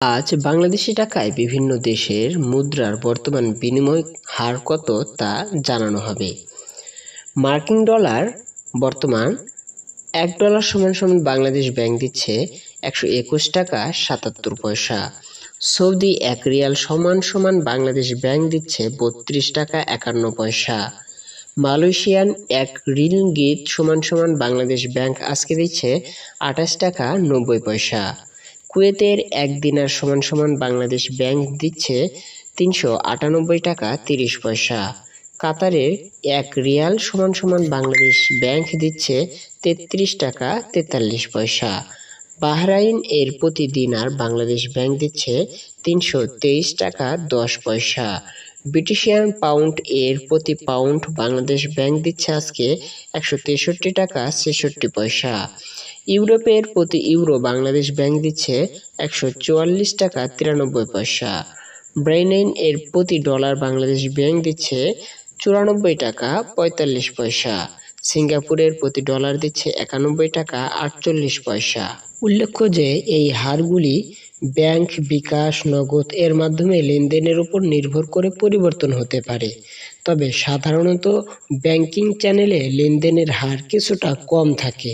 আজ বাংলাদেশি টাকায় বিভিন্ন দেশের মুদ্রার বর্তমান বিনিময় হার কত তা জানানো হবে। মার্কিন ডলার বর্তমান এক ডলার সমান সমান বাংলাদেশ ব্যাংক দিচ্ছে একশো একুশ টাকা সাতাত্তর পয়সা। সৌদি এক রিয়াল সমান সমান বাংলাদেশ ব্যাংক দিচ্ছে বত্রিশ টাকা একান্ন পয়সা। মালয়েশিয়ান এক রিলগিত সমান সমান বাংলাদেশ ব্যাংক আজকে দিচ্ছে আঠাশ টাকা নব্বই পয়সা। কুয়েতের এক দিনার সমান সমান বাংলাদেশ ব্যাংক দিচ্ছে তিনশো আটানব্বই টাকা তিরিশ পয়সা। কাতারের এক রিয়াল সমান সমান বাংলাদেশ ব্যাংক দিচ্ছে তেত্রিশ টাকা তেতাল্লিশ পয়সা। বাহরাইন এর প্রতি দিনার বাংলাদেশ ব্যাংক দিচ্ছে তিনশো তেইশ টাকা দশ পয়সা। ব্রিটিশিয়ান পাউন্ড এর প্রতি পাউন্ড বাংলাদেশ ব্যাংক দিচ্ছে আজকে একশো তেষট্টি টাকা ছেষট্টি পয়সা। ইউরোপের প্রতি ইউরো বাংলাদেশ ব্যাংক দিচ্ছে একশো চুয়াল্লিশ টাকা তিরানব্বই পয়সা। ব্রেনেন এর প্রতি ডলার বাংলাদেশ ব্যাংক দিচ্ছে চুরানব্বই টাকা পঁয়তাল্লিশ পয়সা। সিঙ্গাপুরের প্রতি ডলার দিচ্ছে একানব্বই টাকা আটচল্লিশ পয়সা। উল্লেখ্য যে, এই হারগুলি ব্যাংক বিকাশ, নগদ এর মাধ্যমে লেনদেনের উপর নির্ভর করে পরিবর্তন হতে পারে। তবে সাধারণত ব্যাংকিং চ্যানেলে লেনদেনের হার কিছুটা কম থাকে।